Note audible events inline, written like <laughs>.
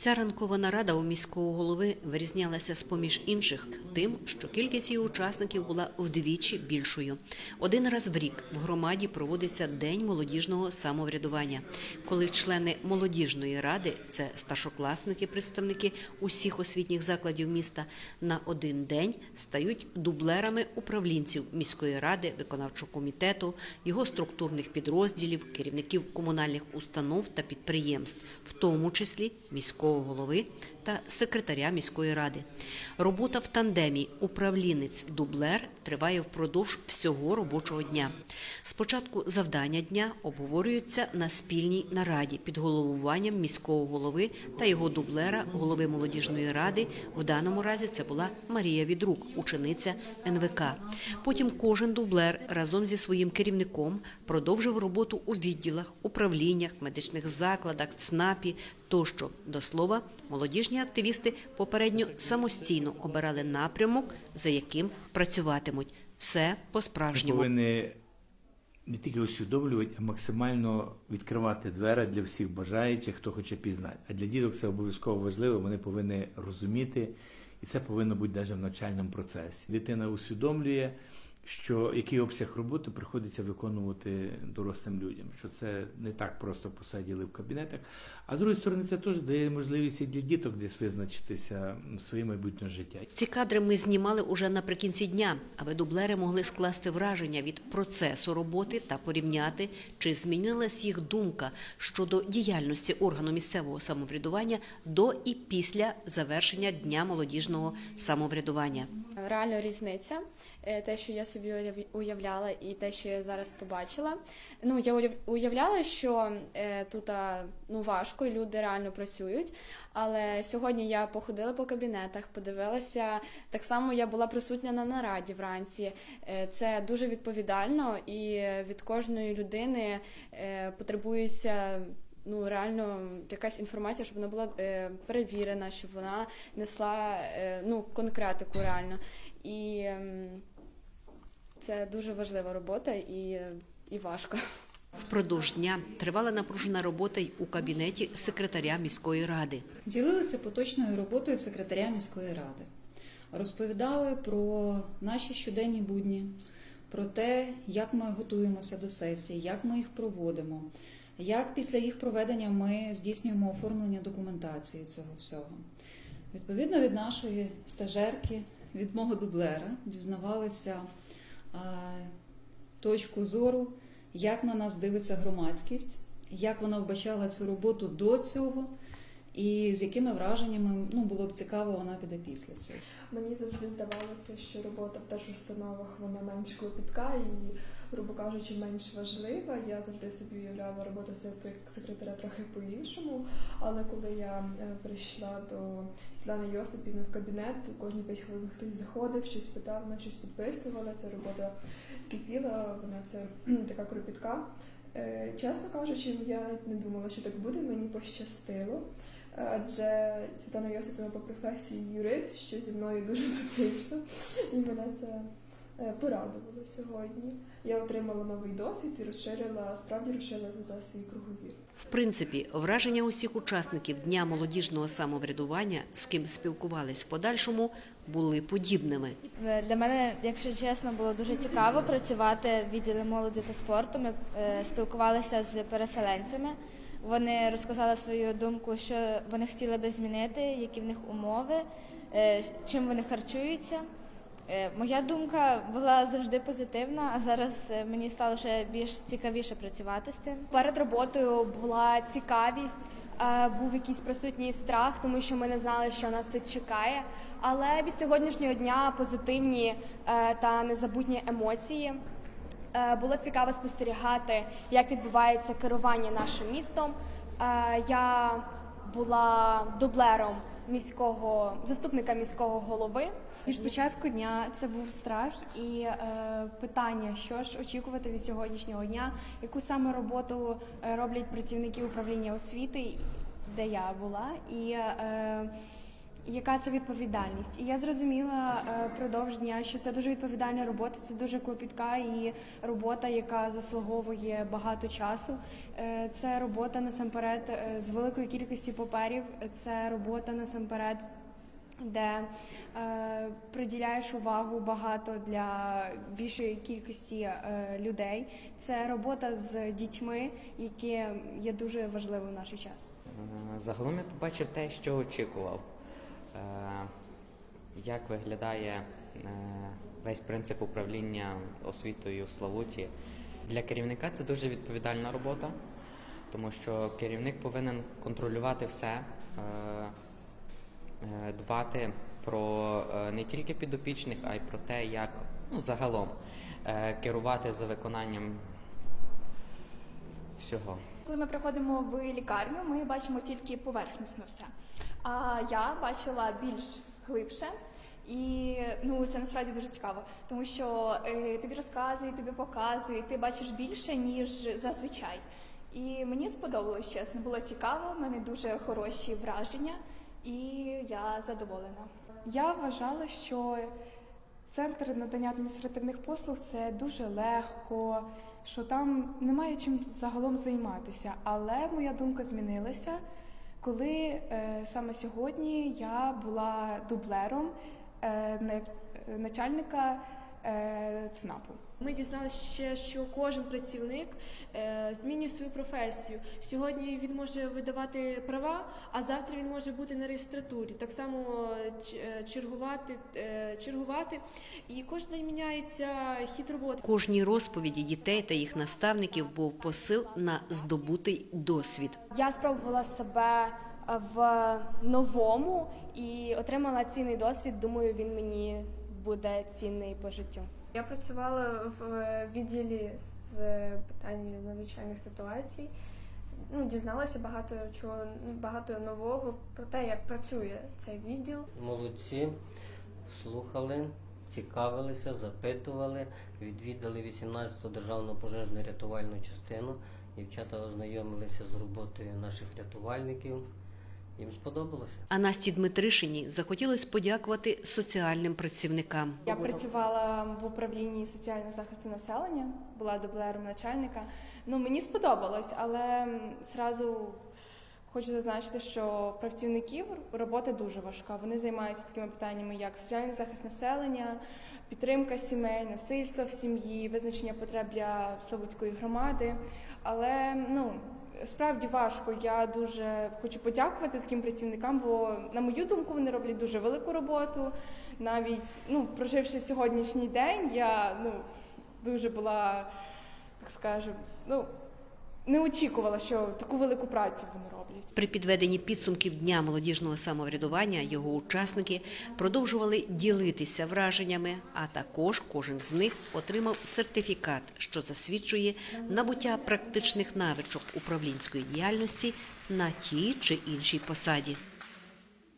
Ця ранкова нарада у міського голови вирізнялася з поміж інших тим, що кількість її учасників була вдвічі більшою. Один раз в рік в громаді проводиться День молодіжного самоврядування, коли члени молодіжної ради, це старшокласники, представники усіх освітніх закладів міста, на один день стають дублерами управлінців міської ради, виконавчого комітету, його структурних підрозділів, керівників комунальних установ та підприємств, в тому числі міського голови та секретаря міської ради. Робота в тандемі управлінець-дублер триває впродовж всього робочого дня. Спочатку завдання дня обговорюються на спільній нараді під головуванням міського голови та його дублера, голови молодіжної ради. В даному разі це була Марія Відрук, учениця НВК. Потім кожен дублер разом зі своїм керівником продовжив роботу у відділах, управліннях, медичних закладах, ЦНАПі тощо. До слова, молодіжні активісти попередньо самостійно обирали напрямок, за яким працюватимуть. Все по-справжньому. повинні не тільки усвідомлювати, а максимально відкривати двері для всіх бажаючих, хто хоче пізнати. А для діток це обов'язково важливо. Вони повинні розуміти, і це повинно бути навіть в навчальному процесі. Дитина усвідомлює, що який обсяг роботи приходиться виконувати дорослим людям, що це не так просто посиділи в кабінетах. А з другої сторони, це теж дає можливість і для діток десь визначитися своє майбутнє життя. Ці кадри ми знімали уже наприкінці дня, аби дублери могли скласти враження від процесу роботи та порівняти, чи змінилась їх думка щодо діяльності органу місцевого самоврядування до і після завершення дня молодіжного самоврядування. Реально різниця. Е, Те, що я собі уяв- уявляла, і те, що я зараз побачила. Ну, я уяв- уявляла, що е, тут ну, важко, і люди реально працюють. Але сьогодні я походила по кабінетах, подивилася. Так само я була присутня на нараді вранці. Е, Це дуже відповідально, і від кожної людини е, потребується. Ну, реально якась інформація, щоб вона була е, перевірена, щоб вона несла е, ну, конкретику реально. І ем, це дуже важлива робота і, і важко. Впродовж дня тривала напружена робота й у кабінеті секретаря міської ради. Ділилися поточною роботою секретаря міської ради, розповідали про наші щоденні будні, про те, як ми готуємося до сесії, як ми їх проводимо, як після їх проведення ми здійснюємо оформлення документації цього всього. Відповідно від нашої стажерки, від мого дублера, дізнавалися точку зору, як на нас дивиться громадськість, як вона вбачала цю роботу до цього, і з якими враженнями ну, було б цікаво, вона піде після цього. Мені завжди здавалося, що робота в держустановах вона менш клопітка і, грубо кажучи, менш важлива. Я завжди собі уявляла роботу сек- секретаря трохи по-іншому. Але коли я е, прийшла до Світлани Йосипівни в кабінет, кожні 5 хвилин хтось заходив, щось питав, вона щось підписувала. Ця робота кипіла, вона кхм, така кропітка. Е, Чесно кажучи, я не думала, що так буде. Мені пощастило. Адже Світлана Йосипівна по професії юрист, що зі мною дуже <laughs> дотично, і мене це е, порадувало сьогодні. Я отримала новий досвід і розширила, справді розширила свій кругозір. В принципі, враження усіх учасників дня молодіжного самоврядування, з ким спілкувались в подальшому, були подібними. Е, Для мене, якщо чесно, було дуже цікаво працювати в відділі молоді та спорту. Ми е, спілкувалися з переселенцями. Вони розказали свою думку, що вони хотіли би змінити, які в них умови, е, чим вони харчуються. Е, Моя думка була завжди позитивна, а зараз е, мені стало ще більш цікавіше працювати з цим. Перед роботою була цікавість, був якийсь присутній страх, тому що ми не знали, що нас тут чекає. Але від сьогоднішнього дня позитивні та незабутні емоції. Е, Було цікаво спостерігати, як відбувається керування нашим містом. Е, Я була дублером міського заступника міського голови. Від початку дня це був страх і е, питання, що ж очікувати від сьогоднішнього дня, яку саме роботу е, роблять працівники управління освіти, де я була, і е, яка це відповідальність. І я зрозуміла е, впродовж дня, що це дуже відповідальна робота, це дуже клопітка і робота, яка заслуговує багато часу. Е, Це робота насамперед е, з великої кількості паперів, це робота насамперед. Де е, приділяєш увагу багато для більшої кількості е, людей. Це робота з дітьми, яке є дуже важливим в наш час. Е, Загалом я побачив те, що очікував. Е, Як виглядає е, весь принцип управління освітою в Славуті. Для керівника це дуже відповідальна робота, тому що керівник повинен контролювати все, е, дбати про не тільки підопічних, а й про те, як ну, загалом керувати за виконанням всього. Коли ми приходимо в лікарню, ми бачимо тільки поверхнісно все. А я бачила більш глибше, і ну це насправді дуже цікаво, тому що е, тобі розказують, тобі показують, ти бачиш більше ніж зазвичай. І мені сподобалось чесно, було цікаво. в мене дуже хороші враження, і я задоволена. Я вважала, що центр надання адміністративних послуг це дуже легко, що там немає чим загалом займатися. Але моя думка змінилася, коли е, саме сьогодні я була дублером е, е, начальника ЦНАПу. Ми дізналися ще, що кожен працівник е, змінює свою професію. Сьогодні він може видавати права, а завтра він може бути на реєстратурі. Так само е, е, чергувати, е, чергувати. І кожен день міняється хід роботи. Кожній розповіді дітей та їх наставників був посил на здобутий досвід. Я спробувала себе е, в новому і отримала цінний досвід. Думаю, він мені буде цінний по життю. Я працювала в е, відділі з питань надзвичайних ситуацій. Ну, дізналася багато чого, багато нового про те, як працює цей відділ. Молодці, слухали, цікавилися, запитували, відвідали 18-ту державну пожежну рятувальну частину. Дівчата ознайомилися з роботою наших рятувальників. Їм сподобалося. А Насті Дмитришині захотілось подякувати соціальним працівникам. Я працювала в управлінні соціального захисту населення, була дублером начальника. Ну мені сподобалось, але зразу хочу зазначити, що працівників робота дуже важка. Вони займаються такими питаннями, як соціальний захист населення, підтримка сімей, насильство в сім'ї, визначення потреб для Славутської громади. Але ну справді важко. Я дуже хочу подякувати таким працівникам, бо на мою думку вони роблять дуже велику роботу. Навіть ну, проживши сьогоднішній день, я ну дуже була, так скажем, ну не очікувала, що таку велику працю вони роблять. При підведенні підсумків дня молодіжного самоврядування його учасники продовжували ділитися враженнями, а також кожен з них отримав сертифікат, що засвідчує набуття практичних навичок управлінської діяльності на тій чи іншій посаді.